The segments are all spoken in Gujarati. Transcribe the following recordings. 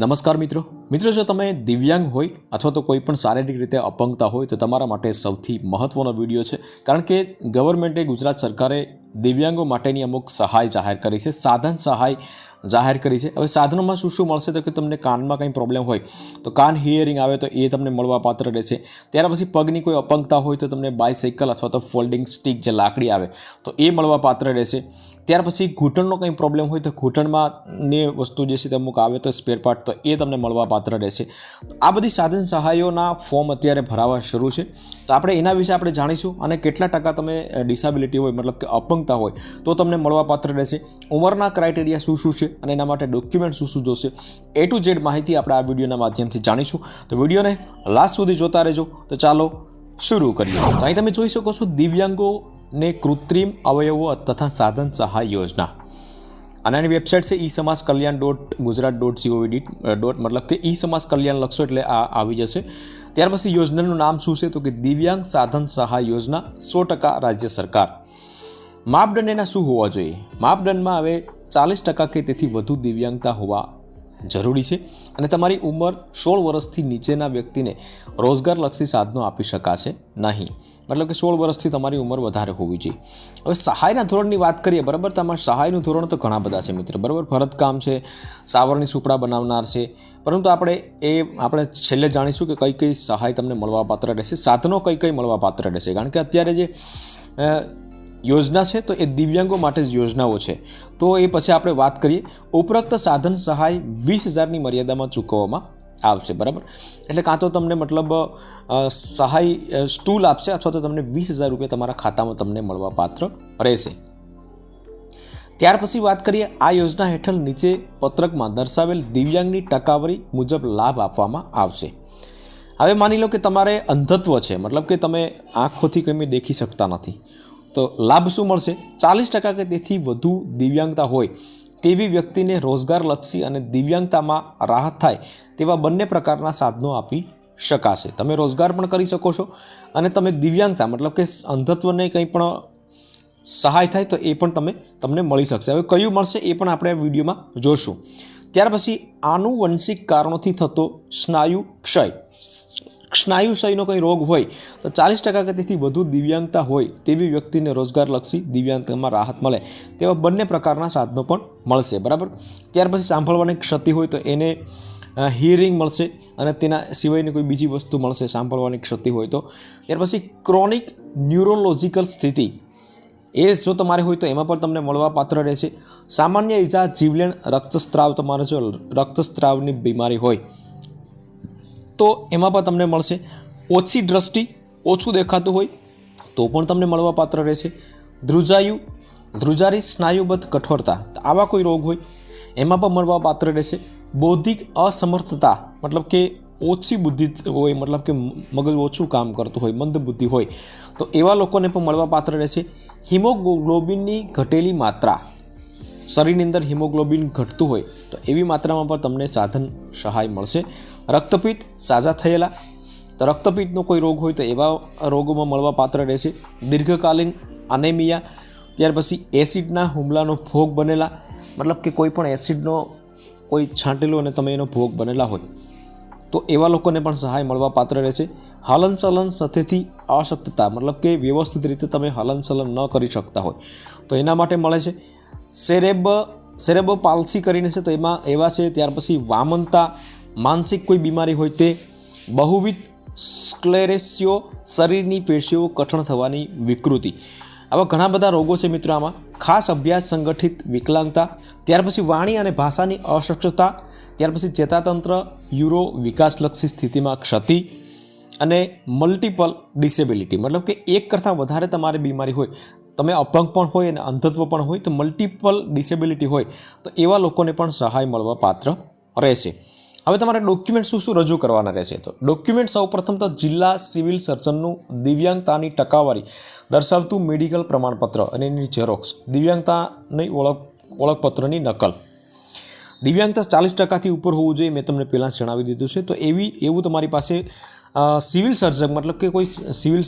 નમસ્કાર મિત્રો. મિત્રો, જો તમે દિવ્યાંગ હોય અથવા તો કોઈ પણ શારીરિક રીતે અપંગતા હોય, તો તમારા માટે સૌથી મહત્ત્વનો વીડિયો છે. કારણ કે ગવર્મેન્ટે ગુજરાત સરકારે દિવ્યાંગો માટેની અમુક સહાય જાહેર કરી છે, સાધન સહાય જાહેર કરી છે. હવે સાધનોમાં શું શું મળશે? તો કે તમને કાનમાં કંઈ પ્રોબ્લેમ હોય, તો કાન હિયરિંગ આવે તો એ તમને મળવા પાત્ર રહેશે. ત્યાર પછી પગની કોઈ અપંગતા હોય, તો તમને બાયસાઇકલ અથવા તો ફોલ્ડિંગ સ્ટિક જે લાકડી આવે, તો એ મળવા પાત્ર રહેશે. ત્યાર પછી ઘૂંટણનો કંઈ પ્રોબ્લેમ હોય, તો ઘૂંટણમાં ને વસ્તુ જે છે તે અમુક આવે તો સ્પેર પાર્ટ તો એ તમને મળવા પાત્ર રહેશે. આ બધી સાધન સહાયોના ફોર્મ અત્યારે ભરાવા શરૂ છે. તો આપણે એના વિશે આપણે જાણીશું અને કેટલા ટકા તમે ડિસેબિલિટી હોય, મતલબ કે અપંગતા હોય, તો તમને મળવા પાત્ર રહેશે. ઉંમરના ક્રાઇટેરિયા શું શું છે અને એના માટે ડોક્યુમેન્ટ શું શું જોશે એ ટુ ઝેડ માહિતી આપણે આ વિડીયોના માધ્યમથી જાણીશું. તો વિડીયોને લાસ્ટ સુધી જોતા રહેજો. તો ચાલો શરૂ કરીએ. તો અહીં તમે જોઈ શકો છો દિવ્યાંગોને કૃત્રિમ અવયવો તથા સાધન સહાય યોજના. અને એની વેબસાઇટ છે ઈ સમાજ કલ્યાણ dot Gujarat dot G O V dot મતલબ કે ઈ સમાજ કલ્યાણ લખશો એટલે આ આવી જશે. ત્યાર પછી યોજનાનું નામ શું છે? તો કે દિવ્યાંગ સાધન સહાય યોજના, સો ટકા રાજ્ય સરકાર. માપદંડ એના શું હોવા જોઈએ? માપદંડમાં હવે ચાલીસ ટકા કે તેથી વધુ દિવ્યાંગતા હોવા જરૂરી છે અને તમારી ઉંમર સોળ વર્ષથી નીચેના વ્યક્તિને રોજગારલક્ષી સાધનો આપી શકાશે નહીં. મતલબ કે સોળ વર્ષથી તમારી ઉંમર વધારે હોવી જોઈએ. હવે સહાયના ધોરણની વાત કરીએ, બરાબર? તમારા સહાયનું ધોરણ તો ઘણા બધા છે મિત્ર, બરાબર? ભરતકામ છે, સાવરણી સુપડા બનાવનાર છે. પરંતુ આપણે એ, આપણે છેલ્લે જાણીશું કે કઈ કઈ સહાય તમને મળવાપાત્ર રહેશે. સાધનો કઈ કઈ મળવાપાત્ર રહેશે. કારણ કે અત્યારે જે યોજના છે તો એ દિવ્યાંગો માટે જ યોજનાઓ છે. તો એ પછી આપણે વાત કરીએ, ઉપરોક્ત સાધન સહાય વીસ હજારની મર્યાદામાં ચૂકવવામાં આવશે, બરાબર? એટલે કાં તો તમને મતલબ સહાય સ્ટૂલ આપશે અથવા તો તમને વીસ હજાર રૂપિયા તમારા ખાતામાં તમને મળવા પાત્ર રહેશે. ત્યાર પછી વાત કરીએ, આ યોજના હેઠળ નીચે પત્રકમાં દર્શાવેલ દિવ્યાંગની ટકાવારી મુજબ લાભ આપવામાં આવશે. હવે માની લો કે તમારે અંધત્વ છે, મતલબ કે તમે આંખોથી કંઈ દેખી શકતા નથી. તો લાભ શું મળશે? ચાલીસ ટકા કે તેથી વધુ દિવ્યાંગતા હોય તેવી વ્યક્તિને રોજગારલક્ષી અને દિવ્યાંગતામાં રાહત થાય તેવા બંને પ્રકારના સાધનો આપી શકાશે. તમે રોજગાર પણ કરી શકો છો અને તમે દિવ્યાંગતા મતલબ કે અંધત્વને કંઈ પણ સહાય થાય તો એ પણ તમે, તમને મળી શકશે. હવે કયું મળશે એ પણ આપણે વિડીયોમાં જોશું. ત્યાર પછી આનુવંશિક કારણોથી થતો સ્નાયુ ક્ષય સ્નાયુ ક્ષયનો કંઈ રોગ હોય તો ચાલીસ ટકા કે તેથી વધુ દિવ્યાંગતા હોય તેવી વ્યક્તિને રોજગારલક્ષી દિવ્યાંગતામાં રાહત મળે તેવા બંને પ્રકારના સાધનો પણ મળશે, બરાબર? ત્યાર પછી સાંભળવાની ક્ષતિ હોય તો એને હિયરિંગ મળશે અને તેના સિવાયની કોઈ બીજી વસ્તુ મળશે સાંભળવાની ક્ષતિ હોય તો. ત્યાર પછી ક્રોનિક ન્યુરોલોજિકલ સ્થિતિ. એ જો તમારે હોય તો એમાં પણ તમને મળવા પાત્ર રહેશે. સામાન્ય ઈજા જીવલેણ રક્તસ્ત્રાવ તમારે જો, રક્તસ્ત્રાવની બીમારી હોય. તો એમાં પણ તમને મળશે. ઓછી દ્રષ્ટિ, ઓછું દેખાતું હોય, તો પણ તમને મળવા પાત્ર રહેશે. ધ્રુજાયુ, ધ્રુજારી સ્નાયુબદ્ધ કઠોરતા, આવા કોઈ રોગ હોય, એમાં પણ મળવા પાત્ર રહેશે. બૌદ્ધિક અસમર્થતા, મતલબ કે ઓછી બુદ્ધિ હોય, મતલબ કે મગજ ઓછું કામ કરતું હોય, મંદ બુદ્ધિ હોય, તો એવા લોકોને પણ મળવા પાત્ર રહેશે. હિમોગ્લોબિનની ઘટેલી માત્રા, શરીરની અંદર હિમોગ્લોબિન ઘટતું હોય, તો એવી માત્રામાં પણ તમને સાધન સહાય મળશે. રક્તપિત્ત સાજા થયેલા. તો રક્તપિત્તનો કોઈ રોગ હોય તો એવા રોગોમાં મળવા પાત્ર રહેશે. દીર્ઘકાલીન અનેમિયા ત્યાર પછી એસિડના હુમલાનો ભોગ બનેલા. મતલબ કે કોઈ પણ એસિડનો કોઈ છાંટેલો અને તમે એનો ભોગ બનેલા હોય. તો એવા લોકોને પણ સહાય મળવા પાત્ર રહેશે. હલનચલન સાથેથી અશક્તતા, મતલબ કે વ્યવસ્થિત રીતે તમે હલનચલન ન કરી શકતા હોય. તો એના માટે મળે છે સેરેબ સેરેબો પાલસી કરીને છે, તો એમાં એવા છે, ત્યાર પછી વામનતા માનસિક કોઈ બીમારી હોય તે બહુવિધ સ્ક્લેરેસિયો શરીરની પેશીઓ કઠણ થવાની વિકૃતિ. આવા ઘણા બધા રોગો છે મિત્રો આમાં. ખાસ અભ્યાસ સંગઠિત વિકલાંગતા, ત્યાર પછી વાણી અને ભાષાની અસ્વચ્છતા ત્યાર પછી ચેતાતંત્ર, યુરો વિકાસલક્ષી સ્થિતિમાં ક્ષતિ અને મલ્ટિપલ ડિસેબિલિટી મતલબ કે એક કરતાં વધારે તમારી બીમારી હોય. તમે અપંગ પણ હોય અને અંધત્વ પણ હોય તો મલ્ટિપલ ડિસેબિલિટી હોય. તો એવા લોકોને પણ સહાય મળવા પાત્ર રહેશે. હવે તમારે ડોક્યુમેન્ટ શું શું રજૂ કરવાના રહેશે તો? ડોક્યુમેન્ટ સૌપ્રથમ તો જિલ્લા સિવિલ સર્જનનું દિવ્યાંગતાની ટકાવારી દર્શાવતું મેડિકલ પ્રમાણપત્ર અને એની ઝેરોક્સ. દિવ્યાંગતાની ઓળખ, ઓળખપત્રની નકલ. દિવ્યાંગતા ચાલીસ ટકાથી ઉપર હોવું જોઈએ, મેં તમને પહેલાં જણાવી દીધું છે. તો એવી, એવું તમારી પાસે સિવિલ સર્જક, મતલબ કે કોઈ સિવિલ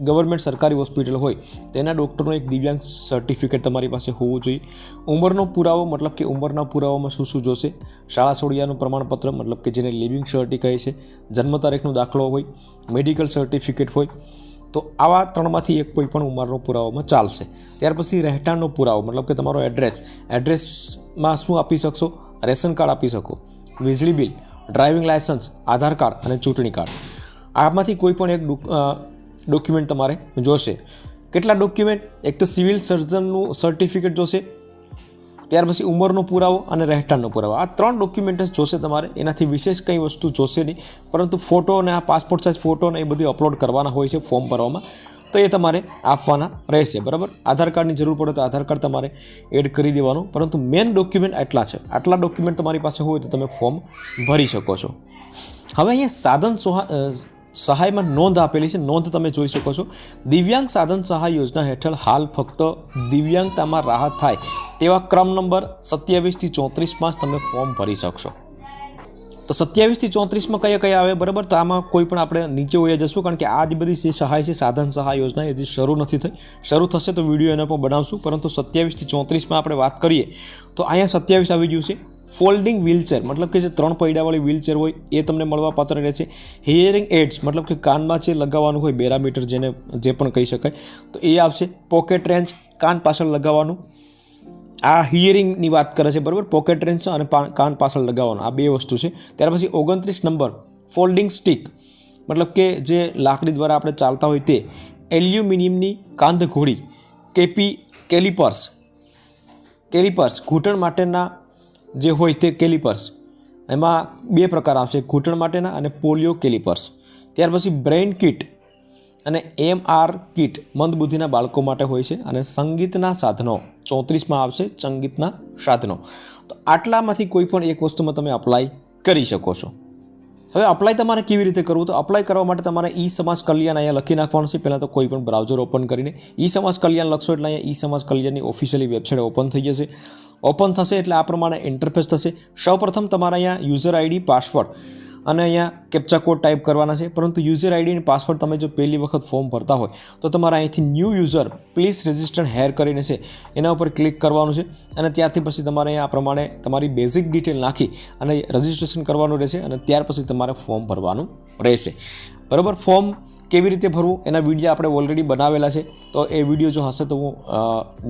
ગવર્મેન્ટ સરકારી હોસ્પિટલ હોય, તેના ડૉક્ટરનો એક દિવ્યાંગ સર્ટિફિકેટ તમારી પાસે હોવું જોઈએ. ઉંમરનો પુરાવો, મતલબ કે ઉંમરના પુરાવામાં શું શું જોશે? શાળા છોડિયાનું પ્રમાણપત્ર, મતલબ કે જેને લિવિંગ સર્ટી કહે છે, જન્મ તારીખનો દાખલો હોય મેડિકલ સર્ટિફિકેટ હોય, તો આવા ત્રણમાંથી એક કોઈ પણ ઉંમરનો પુરાવામાં ચાલશે. ત્યાર પછી રહેઠાણનો પુરાવો, મતલબ કે તમારો એડ્રેસ એડ્રેસમાં શું આપી શકશો? રેશન કાર્ડ આપી શકો. વીજળી bill driving licence Aadhaar card અને ચૂંટણી કાર્ડ. આમાંથી કોઈ પણ એક ડોક્યુમેન્ટ તમારે જોશે. કેટલા ડોક્યુમેન્ટ એક તો સિવિલ સર્જનનું સર્ટિફિકેટ જોશે, ત્યાર પછી ઉંમરનો પુરાવો અને રહેઠાણનો પુરાવો. આ ત્રણ ડોક્યુમેન્ટ જ જોશે તમારે, એનાથી વિશેષ કંઈ વસ્તુ જોશે નહીં. પરંતુ ફોટો અને આ પાસપોર્ટ સાઇઝ ફોટો અને એ બધું અપલોડ કરવાના હોય છે ફોર્મ ભરવામાં. તો એ તમારે આપવાના રહેશે, બરાબર? આધાર કાર્ડની જરૂર પડે તો આધાર કાર્ડ તમારે એડ કરી દેવાનું. પરંતુ મેઇન ડોક્યુમેન્ટ આટલા છે. આટલા ડોક્યુમેન્ટ તમારી પાસે હોય તો તમે ફોર્મ ભરી શકો છો. હવે અહીંયા સાધન સહાયમાં નોંધ આપેલી છે. નોંધ તમે જોઈ શકો છો. દિવ્યાંગ સાધન સહાય યોજના હેઠળ હાલ ફક્ત દિવ્યાંગતામાં રાહત થાય તેવા ક્રમ નંબર સત્યાવીસથી ચોત્રીસમાં જ તમે ફોર્મ ભરી શકશો. તો સત્યાવીસથી ચોત્રીસમાં કયા કયા આવે? બરાબર? તો આમાં કોઈ પણ આપણે નીચે હોઈએ જશું કારણ કે આ જ બધી જે સહાય છે, સાધન સહાય યોજના હજી શરૂ નથી થઈ. શરૂ થશે તો વીડિયો એના પર બનાવશું. પરંતુ સત્યાવીસથી ચોત્રીસમાં આપણે વાત કરીએ તો અહીંયા સત્યાવીસ આવી ગયું છે. ફોલ્ડિંગ વ્હીલચેર, મતલબ કે જે ત્રણ પૈડાવાળી વ્હીલચેર હોય એ તમને મળવા પાત્ર રહે છે. હિયરિંગ એડ્સ, મતલબ કે કાનમાં જે લગાવવાનું હોય, બેરામીટર જેને, જે પણ કહી શકાય, તો એ આવશે. પોકેટ રેન્જ, કાન પાછળ લગાવવાનું. આ હિયરિંગની વાત કરે છે, બરાબર? પોકેટ રેન્જ અને કાન પાછળ લગાવવાનું. આ બે વસ્તુ છે. ત્યાર પછી ઓગણત્રીસ નંબર, ફોલ્ડિંગ સ્ટિક, મતલબ કે જે લાકડી દ્વારા આપણે ચાલતા હોય તે, એલ્યુમિનિયમની કાંધ ઘોડી, કેપી, કેલિપર્સ કેલિપર્સ, ઘૂંટણ માટેના જે હોય તે કેલિપર્સ. એમાં બે પ્રકાર આવશે ઘૂંટણ માટેના અને પોલિયો કેલિપર્સ. ત્યાર પછી બ્રેઇન કિટ અને એમ આર કિટ મંદબુદ્ધિના બાળકો માટે હોય છે અને સંગીતના સાધનો ચોત્રીસમાં આવશે, સંગીતના સાધનો. તો આટલામાંથી કોઈ પણ એક વસ્તુમાં તમે અપ્લાય કરી શકો છો. હવે અપ્લાય તમારે કેવી રીતે કરવું? તો અપ્લાય કરવા માટે તમારે ઈ સમાજ કલ્યાણ અહીંયા લખી નાખવાનું છે. પહેલાં તો કોઈ પણ બ્રાઉઝર ઓપન કરીને ઈ સમાજ કલ્યાણ લખશો એટલે અહીંયા ઈ સમાજ કલ્યાણની ઓફિશિયલી વેબસાઇટ ઓપન થઈ જશે. ઓપન થશે એટલે આ પ્રમાણે ઇન્ટરફેસ થશે. સૌપ્રથમ તમારે અહીંયા યુઝર આઈડી પાસવર્ડ અને અહીંયા કેપ્ચા કોડ ટાઈપ કરવાના છે. પરંતુ યુઝર આઈડી અને પાસવર્ડ તમે જો પહેલી વખત ફોર્મ ભરતા હોય, તો તમારે અહીંથી new user please register here કરીને છે. એના ઉપર ક્લિક કરવાનું છે અને ત્યારથી પછી તમારે અહીંયા આ પ્રમાણે તમારી બેઝિક ડિટેલ નાખી અને રજિસ્ટ્રેશન કરવાનું રહેશે અને ત્યાર પછી તમારે ફોર્મ ભરવાનું રહેશે. બરાબર? ફોર્મ કેવી રીતે ભરવું એના વીડિયો આપણે ઓલરેડી બનાવેલા છે. તો એ વીડિયો જો હશે તો હું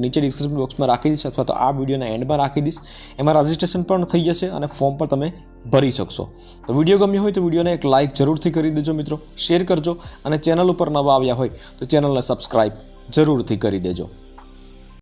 નીચે ડિસ્ક્રિપ્શન બોક્સમાં રાખી દઈશ અથવા તો આ વિડીયોના એન્ડમાં રાખી દઈશ. એમાં રજિસ્ટ્રેશન પણ થઈ જશે અને ફોર્મ પણ તમે ભરી શકશો. તો વીડિયો ગમ્યો હોય તો વિડીયોને એક લાઇક જરૂરથી કરી દેજો મિત્રો. શેર કરજો અને ચેનલ ઉપર નવા આવ્યા હોય તો ચેનલને સબસ્ક્રાઈબ જરૂરથી કરી દેજો.